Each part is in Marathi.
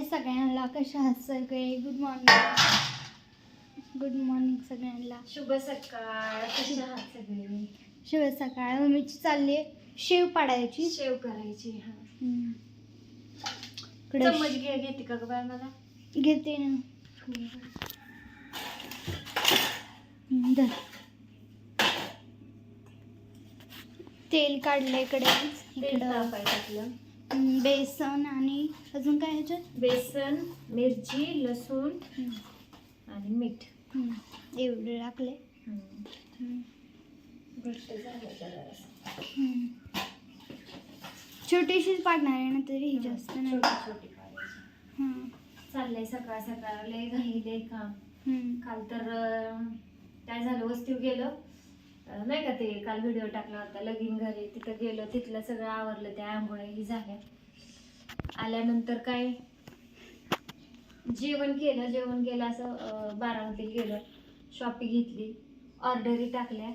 हाय सगळ्यांना. कशा आहात सगळे? गुड मॉर्निंग गुड मॉर्निंग सगळ्यांना. शुभ सकाळ. कशा आहात सगळे? शिव सकाळ. मम्मीची चालली आहे. शेव पाडायची. शेव करायची हा. इकडं चम्मच घे घेते का बाय मला? घेते ना. धर. तेल काढलं इकडे. तेल इकडं. हम्म, बेसन आणि अजून काय ह्याच्यात? बेसन मिरची लसूण आणि मीठ. हम्म, एवढे टाकले. हम्म. हम्म. हम्म. छोटीशीच पाडणार आहे ना तरी ही जास्त नाही. छोटी छोटी काढायची हम्म, चाललंय सकाळ सकाळ लय घाई लय काम. हम्म, काल तर अं, काय झालं वस्तीव गेलो. नाही का ते काल व्हिडिओ टाकला होता लगीन घरी तिथं गेलो तिथलं सगळं आवरलं त्या आंघोळ्या ही झाल्या. आल्यानंतर काय? जेवण केलं जेवण केलं असं अं, बारामतीला गेलो. शॉपिंग घेतली. ऑर्डरी टाकल्या.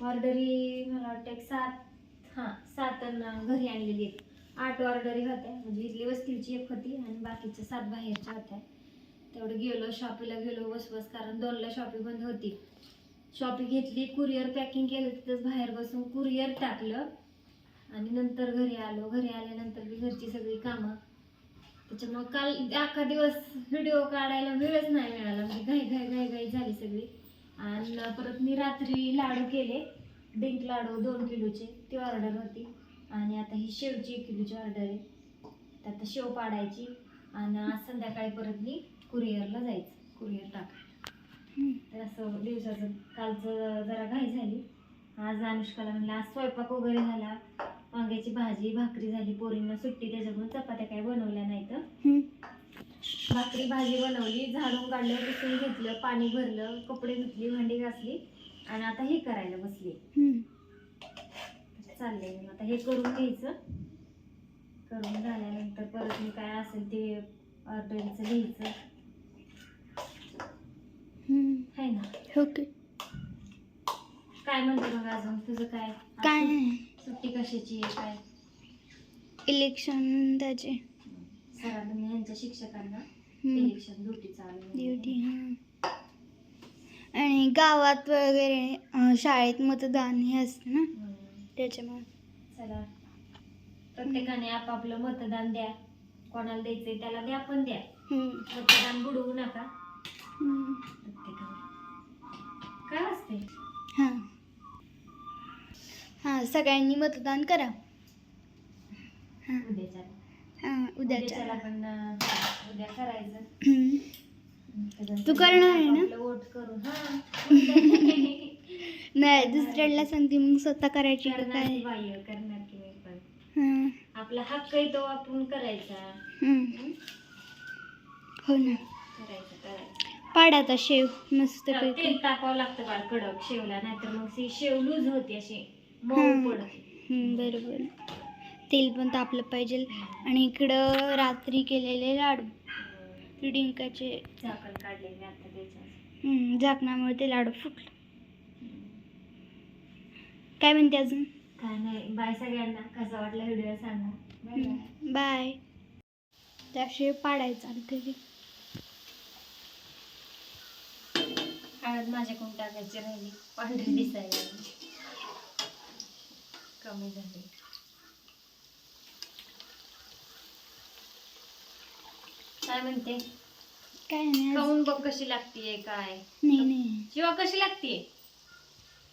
ऑर्डरी मला वाटतं एक सात हां सात घरी आणलेली आठ ऑर्डरी होत्या. म्हणजे इथली वस्तीची एक होती आणि बाकीच्या सात बाहेरच्या होत्या. तेवढं गेलो शॉपीला गेलो बस बस कारण दोनला शॉपिंग बंद होती. शॉपिंग घेतली कुरिअर पॅकिंग केलं तिथंच बाहेर बसून कुरिअर टाकलं. आणि नंतर घरी आलो. घरी आल्यानंतर बी घरची सगळी कामं. त्याच्यामुळं काल अख्खा दिवस व्हिडिओ काढायला वेळच नाही मिळाला. म्हणजे घाई घाई घाई घाई झाली सगळी. आणि परत मी रात्री लाडू केले. डिंक लाडू दोन किलोचे. ती ऑर्डर होती. आणि आता ही शेवची एक किलोची ऑर्डर आहे. तर आता शेव पाडायची. आणि आज संध्याकाळी परत मी कुरिअरला जायचं. कुरिअर टाकायचं तर असं दिवसाचं कालचं जरा घाई झाली आज अनुष्काला म्हणलं आज स्वयंपाक वगैरे झाला वांग्याची भाजी भाकरी झाली पोरींना सुट्टी त्याच्यामुळे चपात्या काय बनवल्या नाहीत हम्म. भाकरी भाजी बनवली झाडून काढलं पुसून घेतलं पाणी भरलं कपडे धुतली भांडी घासली आणि आता हे करायला बसली हम्म. चाललंय मग आता हे करून घ्यायचं करून झाल्यानंतर परत मी काय असेल ते ऑर्डरचं लिहायचं हम्म. आहे ना. ओके. काय म्हणते मग अजून? तुझं काय? काय आज नाही. सुट्टी कशाची आहे? काय? इलेक्शन त्याचे. सरांनी यांच्या शिक्षकांना. इलेक्शन ड्युटी चालू आहे. ड्युटी हां. आणि गावात वगैरे अं, शाळेत मतदान हे असतं ना? हम्म. त्याच्यामुळे. चला. प्रत्येकाने आपापलं मतदान द्या. कोणाला द्यायचंय त्याला द्या पण द्या. हम्म. मतदान बुडवू नका. हम्म. सगळ्यांनी मतदान करा. हां. हां उद्याच्या. उद्या करायचं. तू करणार आहे ना? वोट करू हा. नाही दुसऱ्याला सांगते मग स्वतः करायची का करणार काय? की बाई करणार की मी पण. आपला हक्क आहे तो आपण करायचा. हं? ना. करायचं करायचं. पाड आता शेव. मस्त टाकावं लागतं बाळ कडक शेवला. नाहीतर मग शेव लूज होते अशी. मऊ. पडते बरोबर. तेल पण तापलं पाहिजे. आणि इकडं रात्री केलेले लाडू. ते डिंकाचे. झाकण काढलेले आता त्याच्यात. हम्म, झाकणामुळे ते लाडू फुटलं. काय म्हणते अजून? काय नाही. बाय सगळ्यांना. कसा वाटला व्हिडिओ सांगा. Bye bye. बाय. त्या शेव पाडायचा घरी हळद माझ्याकडून टाकायची राहिली. पांढरी दिसायला लागली. कमी झाली. काय म्हणते? काय नाही. खाऊन बघ कशी लागतीये काय? नाही नाही. शिवा कशी लागतीये?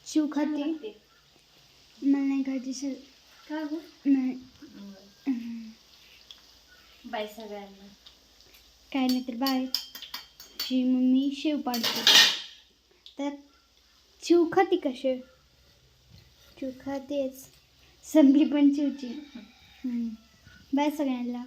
शिव खाते. लागते. मला नाही खायची शिव. का गं? नाही. बाय सगळ्यांना. काय नाही तर बाय. शी मम्मी शेव पाडते. तर शिव खाते का शेव? शिव खातेच. संपली पण हम्म. बाय सगळ्यांना.